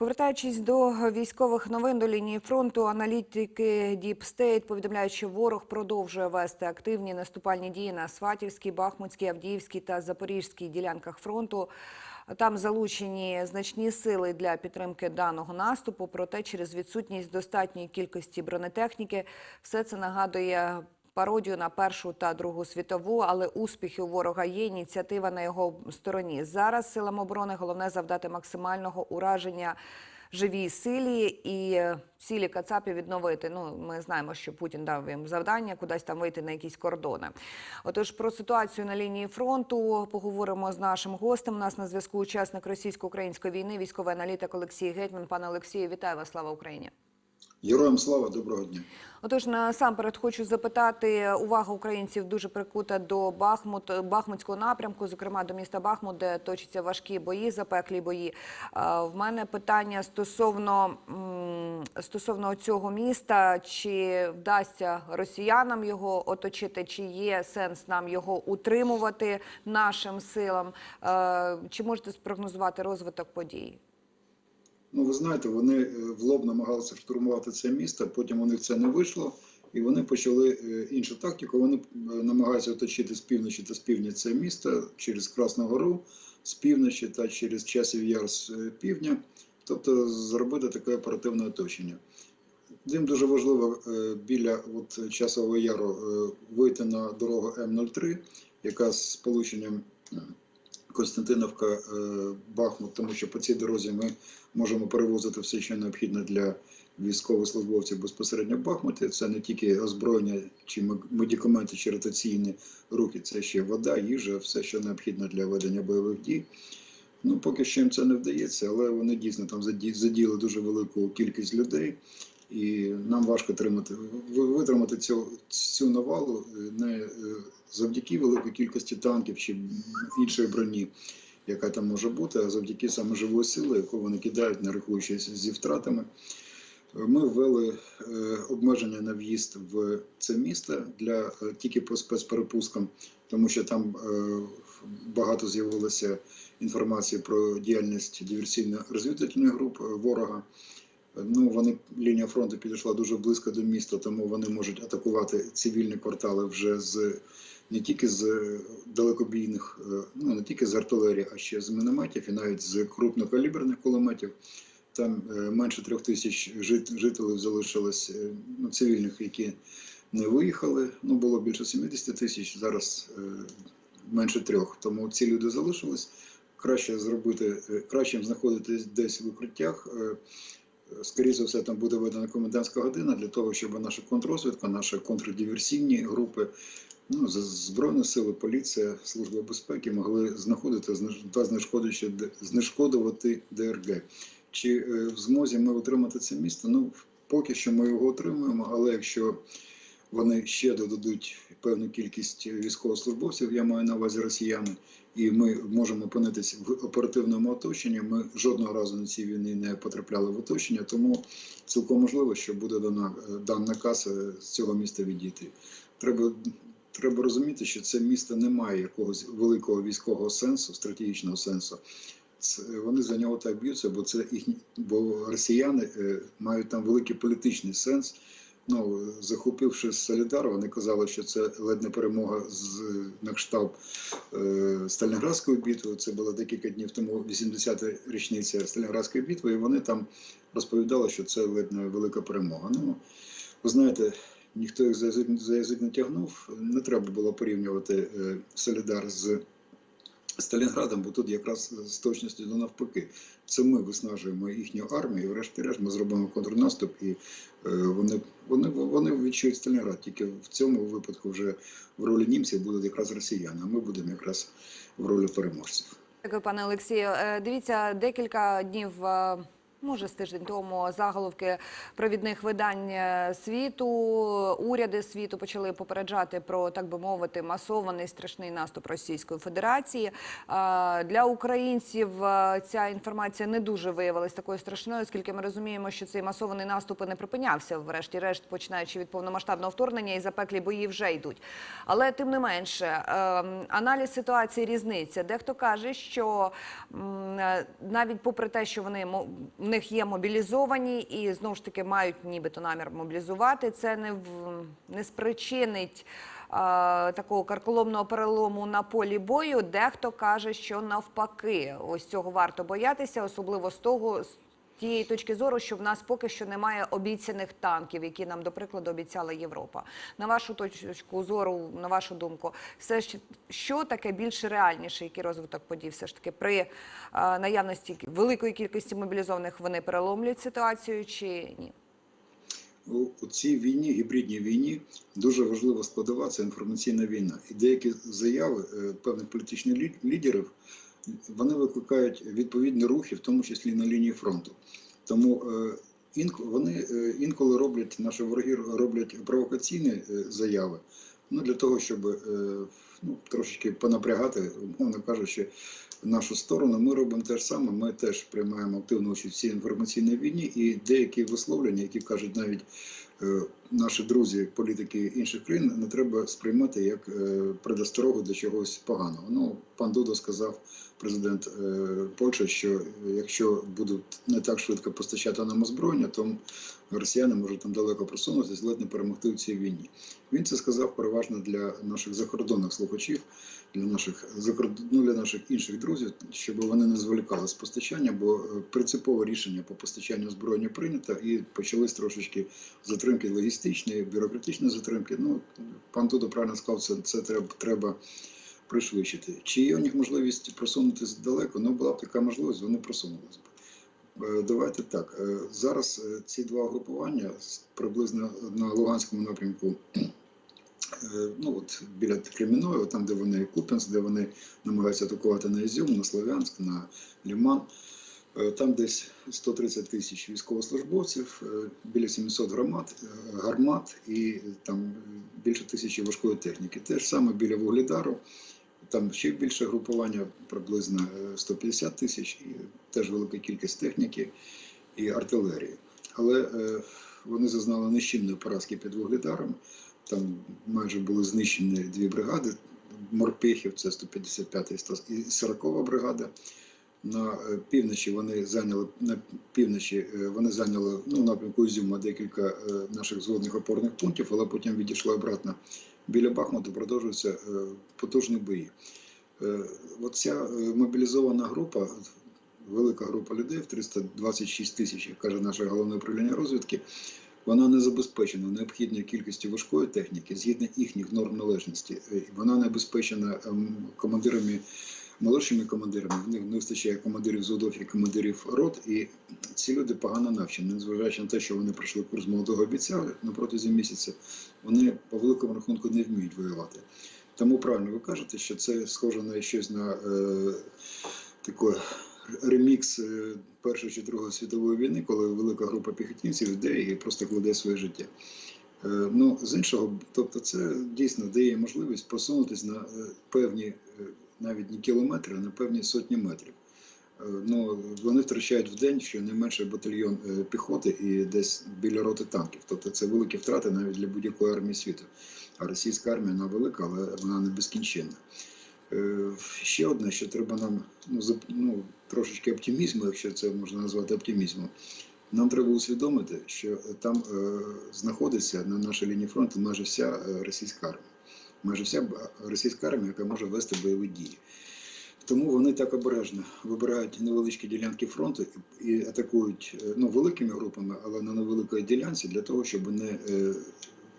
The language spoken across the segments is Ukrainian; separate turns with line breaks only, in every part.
Повертаючись до військових новин до лінії фронту, аналітики Deep State повідомляють, що ворог продовжує вести активні наступальні дії на Сватівській, Бахмутській, Авдіївській та Запорізькій ділянках фронту. Там залучені значні сили для підтримки даного наступу. Проте через відсутність достатньої кількості бронетехніки все це нагадує пародію на першу та другу світову, але успіхи у ворога є. Ініціатива на його стороні. Зараз силам оборони головне завдати максимального ураження живій силі і е, цілі Кацапі відновити. Ну, ми знаємо, що Путін дав їм завдання кудись там вийти на якісь кордони. Отож, про ситуацію на лінії фронту поговоримо з нашим гостем. У нас на зв'язку учасник російсько-української війни, військовий аналітик Олексій Гетьман. Пане Олексію, вітаю вас! Слава Україні!
Героям слава, доброго дня.
Отож, насамперед хочу запитати, увага українців дуже прикута до Бахмут, Бахмутського напрямку, зокрема до міста Бахмут, де точаться важкі бої, запеклі бої. В мене питання стосовно, стосовно цього міста, чи вдасться росіянам його оточити, чи є сенс нам його утримувати нашим силам? Е, Чи можете спрогнозувати розвиток подій?
Ну, ви знаєте, вони е, в лоб намагалися штурмувати це місто, потім у них це не вийшло, і вони почали е, іншу тактику. Вони е, намагаються оточити з півночі та з півдня це місто через Красну Гору, з півночі та через часів яр з півдня, тобто зробити таке оперативне оточення. Їм дуже важливо біля от, часового яру вийти на дорогу М03, яка з сполученням Константиновка е, Бахмут, тому що по цій дорозі ми можемо перевозити все, що необхідно для військовослужбовців безпосередньо в Бахмуті. Це не тільки озброєння чи медикаменти чи ротаційні рухи, це ще вода, їжа, все, що необхідно для ведення бойових дій. Ну, поки що їм це не вдається, але вони дійсно там заді- задіяли дуже велику кількість людей, і нам важко тримати, витримати цю, цю навалу е, не е, завдяки великій кількості танків чи іншої броні, яка там може бути, а завдяки саме живої сили, яку вони кидають, не рахуючись зі втратами. Ми ввели е, обмеження на в'їзд в це місто для е, тільки по спецперепускам, тому що там е, багато з'явилося інформації про діяльність диверсійно-розвідувальної груп ворога. Ну, вони лінія фронту підійшла дуже близько до міста, тому вони можуть атакувати цивільні квартали вже з не тільки з е, далекобійних, е, ну не тільки з артилерії, а ще з мінометів і навіть з крупнокаліберних кулеметів. Там е, менше трьох тисяч жит- жителів залишилось ну, цивільних, які не виїхали. Ну було більше 70 тисяч, зараз менше трьох. Тому ці люди залишились. Краще зробити, краще знаходитись десь в укриттях. Скоріше за все, там буде введена комендантська година для того, щоб наша контррозвідка, наші контрдиверсійні групи, ну, Збройні сили, поліція, служба безпеки могли знаходити та знешкодувати ДРГ. Чи е, в змозі ми отримати це місто? Ну, поки що ми його отримуємо, але якщо вони ще додадуть певну кількість військовослужбовців, я маю на увазі росіяни, і ми можемо опинитися в оперативному оточенні. Ми жодного разу на цій війні не потрапляли в оточення, тому цілком можливо, що буде дана е, дан наказ е, з цього міста відійти. Треба. Треба розуміти, що це місто не має якогось великого військового сенсу, стратегічного сенсу. Це, вони за нього так б'ються, бо це їхні, бо росіяни е, мають там великий політичний сенс. Ну, захопивши Солідар, вони казали, що це ледь не перемога з на кшталт е, Сталінградської битви. Це було декілька днів тому, 80-та річниця Сталінградської битви, і вони там розповідали, що це ледь не велика перемога. Ну, ви знаєте, ніхто їх за язик, за язик не тягнув. Не треба було порівнювати е, Солідар з Сталінградом, бо тут якраз з точністю до навпаки. Це ми виснажуємо їхню армію, і врешті-решт ми зробимо контрнаступ, і е, вони, вони, вони відчують Сталінград. Тільки в цьому випадку вже в ролі німців будуть якраз росіяни, а ми будемо якраз в ролі переможців.
Дякую, пане Олексію. Е, Дивіться, декілька днів. Може, з тиждень тому заголовки провідних видань е, світу, уряди світу почали попереджати про так би мовити масований страшний наступ Російської Федерації. Е, Для українців е, ця інформація не дуже виявилась такою страшною, оскільки ми розуміємо, що цей масований наступ і не припинявся, врешті-решт, починаючи від повномасштабного вторгнення, і запеклі бої вже йдуть. Але тим не менше, е, аналіз ситуації різниця. Дехто каже, що навіть попри те, що вони них є мобілізовані і знову ж таки мають нібито намір мобілізувати. Це не в не спричинить е, такого карколомного перелому на полі бою. Дехто каже, що навпаки, ось цього варто боятися, особливо з того. з Тієї точки зору, що в нас поки що немає обіцяних танків, які нам, до прикладу, обіцяла Європа. На вашу точку зору, на вашу думку, все ж що таке більш реальніше, який розвиток подій, все ж таки при е, наявності великої кількості мобілізованих вони переломлюють ситуацію чи ні?
У, у цій війні, гібридній війні, дуже важлива складова це інформаційна війна. І деякі заяви е, певних політичних лі- лідерів вони викликають відповідні рухи, в тому числі на лінії фронту. Тому е, вони е, інколи роблять, наші вороги роблять провокаційні е, заяви, ну для того, щоб ну, трошечки понапрягати, умовно кажучи, нашу сторону. Ми робимо те ж саме. Ми теж приймаємо активну участь в цій інформаційній війні, і деякі висловлення, які кажуть навіть наші друзі, політики інших країн, не треба сприймати як е, предосторогу до чогось поганого. Ну, пан Дудо сказав, президент е, Польщі, що якщо будуть не так швидко постачати нам озброєння, то росіяни можуть там далеко просунутися, ледь не перемогти в цій війні. Він це сказав переважно для наших закордонних слухачів, для наших ну, для наших інших друзів, щоб вони не зволікали з постачання, бо е, принципове рішення по постачанню озброєння прийнято і почались трошечки затримки логістичні, бюрократичні затримки. Ну пан Дудо правильно сказав, це, це треба, треба пришвидшити. Чи є у них можливість просунутися далеко? Ну була б така можливість, вони просунулися б. Е, Давайте так. е, Зараз ці два групування приблизно на Луганському напрямку, ну от біля Кремінної, там, де вони Куп'янськ, де вони намагаються атакувати на Ізюм, на Слов'янськ, на Ліман. Е, Там десь 130 тисяч військовослужбовців, е, біля 700 громад, е, гармат і там е, більше тисячі важкої техніки. Те ж саме біля Вугледару, там ще більше групування, приблизно е, 150 тисяч, і теж велика кількість техніки і артилерії. Але е, вони зазнали нищівної поразки під Вугледаром. Там майже були знищені дві бригади морпехів, це 155 і 40 бригада. На е, півночі вони зайняли на півночі е, вони зайняли ну, напрямку Ізюма декілька е, наших зводних опорних пунктів, але потім відійшли обратно біля Бахмуту, продовжуються потужні бої. Оця мобілізована група, велика група людей, в 326 тисяч, як каже наше головне управління розвідки, вона не забезпечена необхідною кількістю важкої техніки згідно їхніх норм належності. Е, Вона не обезпечена ем, командирами, молодшими командирами. В них не вистачає командирів зодов і командирів рот, і ці люди погано навчені, незважаючи на те, що вони пройшли курс молодого бійця на протязі місяця, вони по великому рахунку не вміють воювати. Тому правильно ви кажете, що це схоже на щось на е, таке ремікс е, Першої чи Другої світової війни, коли велика група піхотинців йде і просто кладе своє життя. Е, ну, з іншого, тобто, це дійсно дає можливість просунутися на е, певні, навіть не кілометри, а на певні сотні метрів. Ну, вони втрачають в день щонайменше батальйон піхоти і десь біля роти танків. Тобто це великі втрати навіть для будь-якої армії світу. А російська армія вона велика, але вона не безкінченна. Е, Ще одне, що треба нам ну, ну, трошечки оптимізму, якщо це можна назвати оптимізмом. Нам треба усвідомити, що там е, знаходиться на нашій лінії фронту майже вся е, російська армія. Майже вся російська армія, яка може вести бойові дії. Тому вони так обережно вибирають невеличкі ділянки фронту і, атакують е, ну, великими групами, але на невеликій ділянці для того, щоб не е,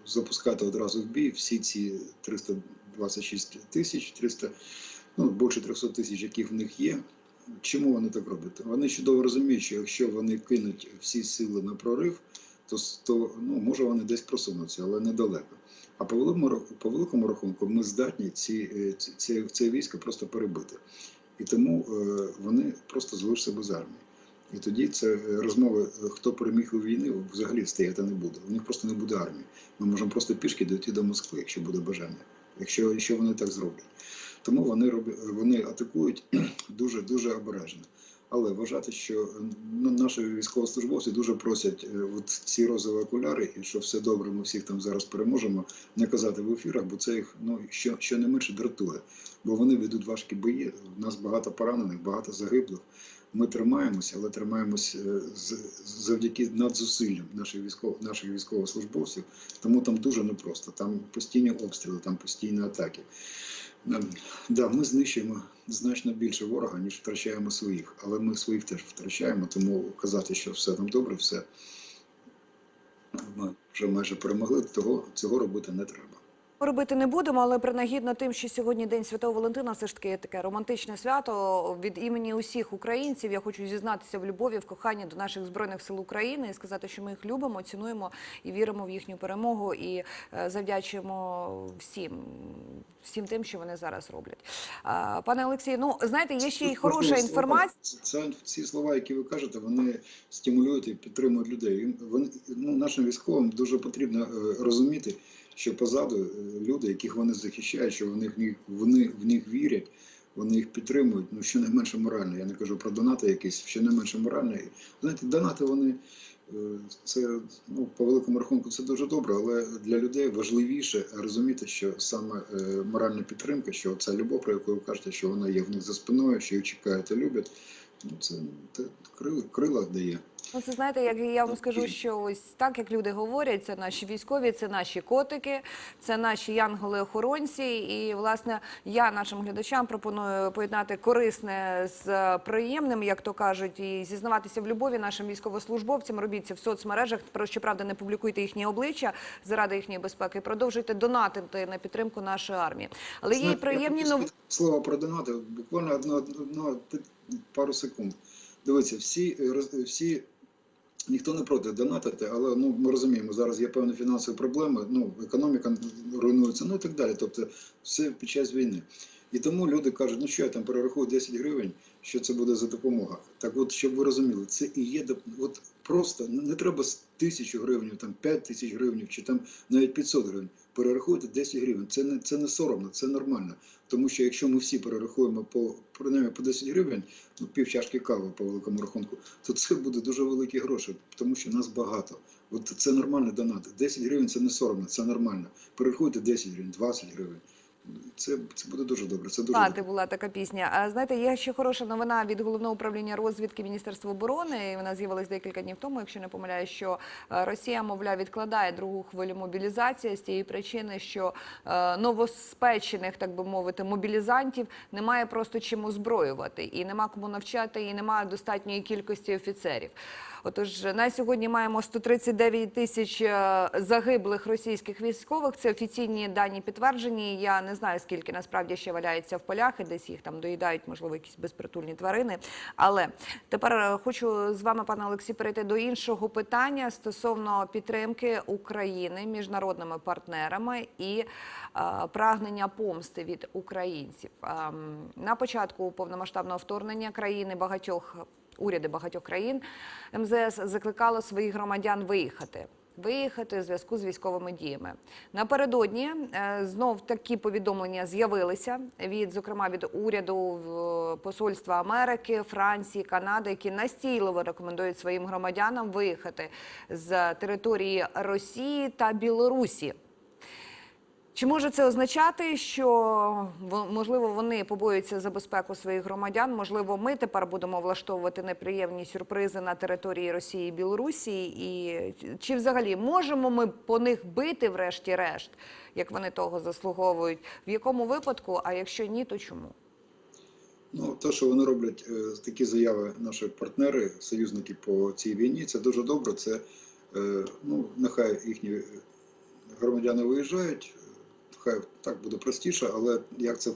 запускати одразу в бій всі ці 326 тисяч, 300, ну, більше 300 тисяч, яких в них є. Чому вони так роблять? Вони чудово розуміють, що якщо вони кинуть всі сили на прорив, то, то ну, може вони десь просунуться, але недалеко. А по великому, по великому рахунку ми здатні ці, е, ці, ці, це військо просто перебити. І тому е, вони просто залишаться без армії. І тоді це е, розмови, е, хто переміг у війни, взагалі стояти не буде. У них просто не буде армії. Ми можемо просто пішки дойти до Москви, якщо буде бажання, якщо, якщо вони так зроблять. Тому вони роблять, вони атакують дуже дуже обережно. Але вважати, що ну, наші військовослужбовці дуже просять е, от ці розові окуляри, і що все добре, ми всіх там зараз переможемо, не казати в ефірах, бо це їх ну що, що не менше дратує. Бо вони ведуть важкі бої. У нас багато поранених, багато загиблих. Ми тримаємося, але тримаємося е, завдяки надзусиллям наших військов, наших військовослужбовців. Тому там дуже непросто. Там постійні обстріли, там постійні атаки. Ем, Да, ми знищуємо значно більше ворога, ніж втрачаємо своїх, але ми своїх теж втрачаємо, тому казати, що все там добре, все ми вже майже перемогли, того цього робити не треба.
Робити не будемо, але принагідно тим, що сьогодні День Святого Валентина, все ж таки таке романтичне свято. Від імені усіх українців я хочу зізнатися в любові, в коханні до наших збройних сил України і сказати, що ми їх любимо, цінуємо і віримо в їхню перемогу і е, завдячуємо всім, всім тим, що вони зараз роблять. Пане Олексію, ну знаєте, є ще й хороша інформація.
ці слова, які ви кажете, вони стимулюють і підтримують людей. Вони ну нашим військовим дуже потрібно е, розуміти, що позаду е, люди, яких вони захищають, що вони в них вони в них вірять. Вони їх підтримують, ну ще не менше морально. Я не кажу про донати якісь, ще не менше морально. Знаєте, донати вони е, це ну по великому рахунку це дуже добре, але для людей важливіше розуміти, що саме е, моральна підтримка, що ця любов, про яку ви кажете, що вона є в них за спиною, що їх чекають та люблять. Ну це, крила, крила дає.
Ну, це знаєте, як я вам скажу, що ось так як люди говорять, це наші військові, це наші котики, це наші янголи-охоронці. І власне я нашим глядачам пропоную поєднати корисне з приємним, як то кажуть, і зізнаватися в любові нашим військовослужбовцям. Робіть це в соцмережах. Про щоправда, не публікуйте їхні обличчя заради їхньої безпеки. Продовжуйте донатити на підтримку нашої армії. Але є й приємні новини.
Слово про донати, буквально одно, одно, пару секунд. Дивіться, всі, е, всі ніхто не проти донатити, але ну, ми розуміємо, зараз є певні фінансові проблеми, ну, економіка руйнується, ну і так далі. Тобто все під час війни. І тому люди кажуть, ну що я там перерахую 10 гривень, що це буде за допомога. Так от, щоб ви розуміли, це і є от просто не не треба тисячу гривень, там 5 тисяч гривень, чи там навіть 500 гривень. Перерахуйте 10 гривень. Це не це не соромно, це нормально. Тому що якщо ми всі перерахуємо по принаймні по 10 гривень, ну пів чашки кави по великому рахунку, то це буде дуже великі гроші, тому що нас багато. От це нормальний донат. 10 гривень це не соромно, це нормально. Перерахуйте 10 гривень, 20 гривень. Це, це буде дуже добре. Це дуже добре.
була така пісня. А знаєте, є ще хороша новина від головного управління розвідки Міністерства оборони. і Вона з'явилась декілька днів тому, якщо не помиляю, що е, Росія, мовляв, відкладає другу хвилю мобілізації з тієї причини, що е, новоспечених, так би мовити, мобілізантів немає просто чим озброювати, і нема кому навчати, і немає достатньої кількості офіцерів. Отож, на сьогодні маємо 139 тисяч е, загиблих російських військових. Це офіційні дані підтверджені. Я не знаю, скільки насправді ще валяється в полях, і десь їх там доїдають, можливо, якісь безпритульні тварини. Але тепер е, хочу з вами, пане Олексій, перейти до іншого питання стосовно підтримки України міжнародними партнерами і е, прагнення помсти від українців. Ем, на початку повномасштабного вторгнення країни багатьох уряди багатьох країн МЗС закликало своїх громадян виїхати. Виїхати у зв'язку з військовими діями напередодні е, знов такі повідомлення з'явилися від, зокрема, від уряду посольства Америки, Франції, Канади, які настійливо рекомендують своїм громадянам виїхати з території Росії та Білорусі. Чи може це означати, що можливо вони побоюються за безпеку своїх громадян? Можливо, ми тепер будемо влаштовувати неприємні сюрпризи на території Росії і Білорусі? І чи взагалі можемо ми по них бити, врешті-решт, як вони того заслуговують? В якому випадку? А якщо ні, то чому?
Ну, те, що вони роблять е, такі заяви, наші партнери, союзники по цій війні, це дуже добре. Це е, ну, нехай їхні громадяни виїжджають, хай так буде простіше, але як це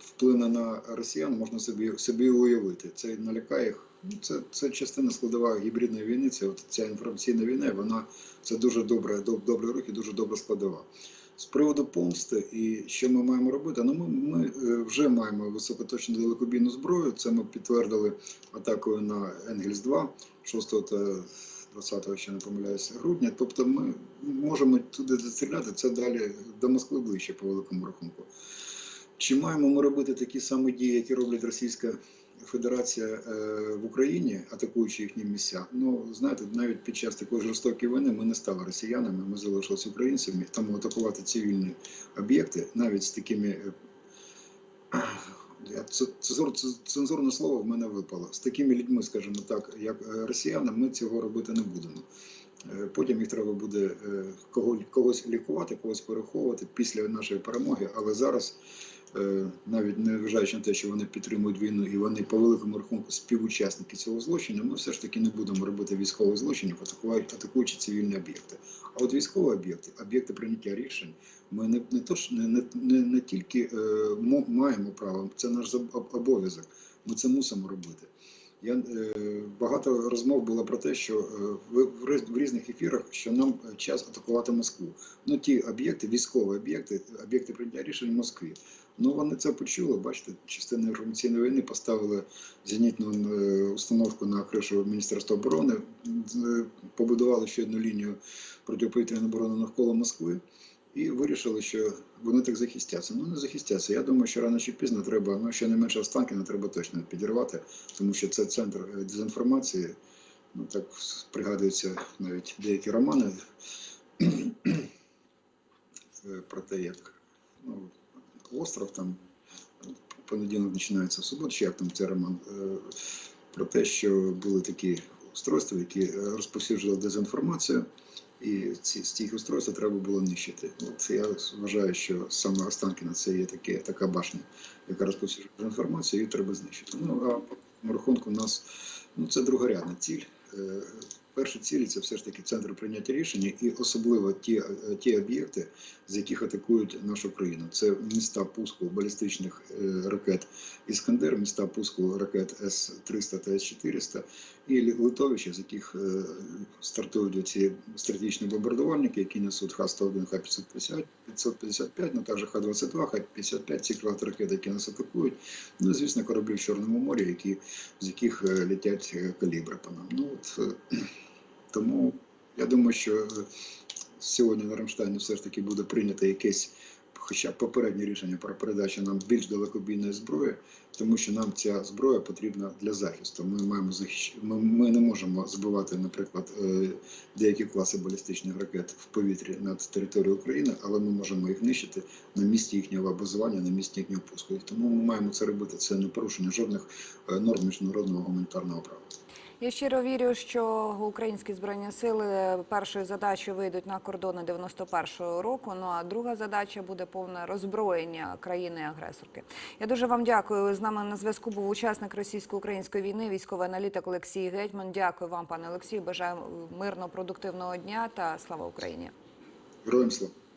вплине на росіян, можна собі собі уявити. Це налякає їх. Ну, Це, це частина складова гібридної війни. Це от ця інформаційна війна, вона це дуже добре, доб- добрий рух і дуже добра складова. З приводу помсти і що ми маємо робити? Ну, ми, ми е, вже маємо високоточну далекобійну зброю. Це ми підтвердили атакою на Енгельс 2 6 та 20, ще не помиляюся, грудня. Тобто ми можемо туди застріляти, це далі до Москви ближче по великому рахунку. Чи маємо ми робити такі самі дії, які роблять Російська Федерація е, в Україні, атакуючи їхні місця? Ну знаєте, навіть під час такої жорстокої війни ми не стали росіянами, ми залишилися українцями, тому атакувати цивільні об'єкти навіть з такими е, цензур, цензурне слово в мене випало. З такими людьми, скажімо так, як е, росіяни, ми цього робити не будемо. Е, Потім їх треба буде е, кого, когось лікувати, когось переховувати після нашої перемоги. Але зараз, е, навіть не вважаючи на те, що вони підтримують війну і вони по великому рахунку співучасники цього злочину, ми все ж таки не будемо робити військових злочинів, атакуючи цивільні об'єкти. А от військові об'єкти, об'єкти прийняття рішень, ми не, не, то, не, не, не, не тільки е, маємо право, це наш обов'язок. Ми це мусимо робити. Я е, багато розмов було про те, що е, в, різних ефірах, що нам е, час атакувати Москву. Ну ті об'єкти, військові об'єкти, об'єкти прийняття рішень в Москві. Ну вони це почули. Бачите, частина інформаційної війни поставили зенітну установку на кришу Міністерства оборони, побудували ще одну лінію протиповітряної оборони навколо Москви. І вирішили, що вони так захистяться. Ну не захистяться. Я думаю, що рано чи пізно треба, ну ще не менше Останкіна треба точно підірвати, тому що це центр е, дезінформації. Ну так пригадуються навіть деякі романи е, про те, як ну, остров там понеділок починається в суботу, чи як там цей роман, е, про те, що були такі устройства, які розповсюджували дезінформацію. І ці з цих устройств треба було нищити. От я вважаю, що саме Останкіна це є таке, така башня, яка розповсюджує інформацію, її треба знищити. Ну а по рахунку у нас ну, це другорядна ціль. Перші цілі це все ж таки центр прийняття рішення, і особливо ті, е, ті об'єкти, з яких атакують нашу країну. Це міста пуску балістичних е, ракет Іскандер, міста пуску ракет С-300 та С-400, і лі- литовища, з яких е, стартують ці стратегічні бомбардувальники, які несуть Х-101, Х-550, 555, ну також Х-22, Х-55, ці крилаті ракети, які нас атакують. Ну звісно, кораблі в Чорному морі, які, з яких летять е, калібри по нам. Ну, от, тому я думаю, що сьогодні на Рамштайні все ж таки буде прийнято якесь. Хоча попереднє рішення про передачу нам більш далекобійної зброї, тому що нам ця зброя потрібна для захисту. Ми маємо захищ... ми, ми не можемо збивати, наприклад, е, деякі класи балістичних ракет в повітрі над територією України, але ми можемо їх нищити на місці їхнього базування, на місці їхнього пуску. І тому ми маємо це робити. Це не порушення жодних е, норм міжнародного гуманітарного права.
Я щиро вірю, що українські збройні сили першою задачею вийдуть на кордони 91-го року. Ну а друга задача буде повне роззброєння країни-агресорки. Я дуже вам дякую. З нами на зв'язку був учасник російсько-української війни, військовий аналітик Олексій Гетьман. Дякую вам, пане Олексію. Бажаю мирно продуктивного дня та слава Україні.
Героям слава!